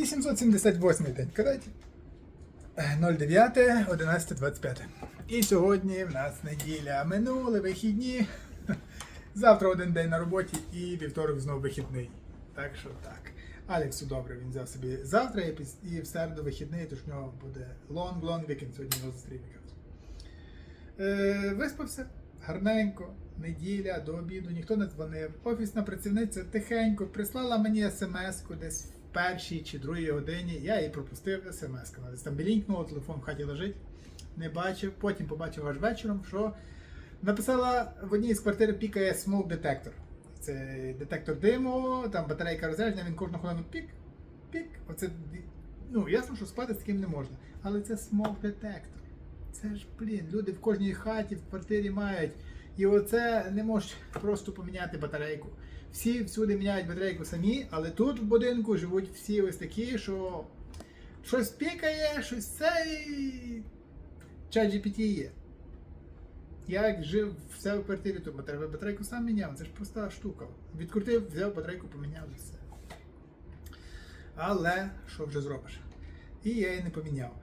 878 день караті. 09, 11, 25. І сьогодні в нас неділя. Минули вихідні. Завтра один день на роботі і вівторок знову вихідний. Так що так. Алексу добре, він взяв собі завтра і, в середу вихідний, тож в нього буде long-long weekend сьогодні зустрів. Е, виспався гарненько, неділя до обіду, ніхто не дзвонив. Офісна працівниця тихенько прислала мені смс-ку десь в першій чи другій годині. Я її пропустив смс-ку. Десь там білінькнуло, телефон в хаті лежить. Не бачив. Потім побачив аж вечором, що написала в одній з квартир пікає smoke детектор. Це детектор диму, там батарейка розряджена, він кожну хвилину пік, пік. Оце ну ясно, що спати з таким не можна. Але це smoke детектор. Це ж, блін, люди в кожній хаті, в квартирі мають. І оце не можеш просто поміняти батарейку. Всі всюди міняють батарейку самі, але тут в будинку живуть всі ось такі, що щось пікає, щось це і чат є. Я як жив все в квартирі, то батарейку сам міняв, це ж проста штука. Відкрутив, взяв батарейку, поміняв і все. Але що вже зробиш? І я її не поміняв.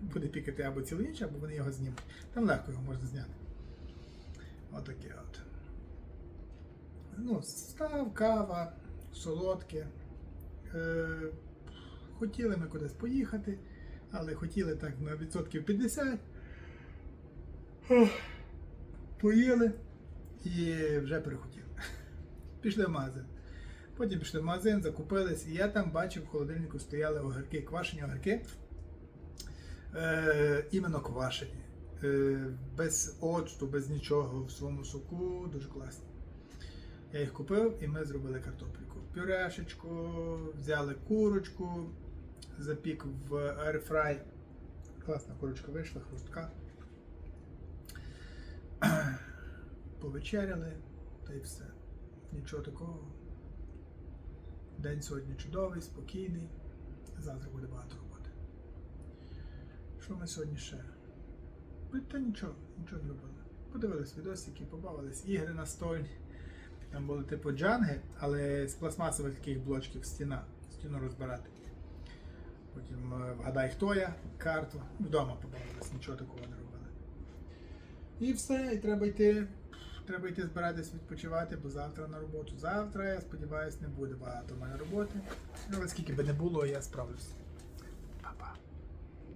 Буде пікати або цілу ніч, або вони його знімуть. Там легко його можна зняти. Отаке от. Ну, став, кава, солодке. Е, хотіли ми кудись поїхати, але хотіли так на відсотків 50. Ох, Поїли і вже перехотіли. Пішли в магазин. Потім пішли в магазин, закупились, і я там бачив, в холодильнику стояли огірки, квашені огірки. Е, іменно квашені. Е, без оцту, без нічого в своєму соку, дуже класні. Я їх купив і ми зробили картопельку. Пюрешечку, взяли курочку, запік в airfry. Класна курочка вийшла, хрустка. Повечеряли, та й все. Нічого такого. День сьогодні чудовий, спокійний. Завтра буде багато роботи. Що ми сьогодні ще? Ну, Та нічого, нічого не робили. Подивились відосики, побавились, ігри настольні. Там були типу джанги, але з пластмасових таких блочків стіна, стіну розбирати. Потім е, вгадай, хто я, карту. Вдома побавились, нічого такого не робили. І все, і треба йти. Треба йти збиратись відпочивати, бо завтра на роботу. Завтра, я сподіваюся, не буде багато в мене роботи. Але скільки би не було, я справлюсь.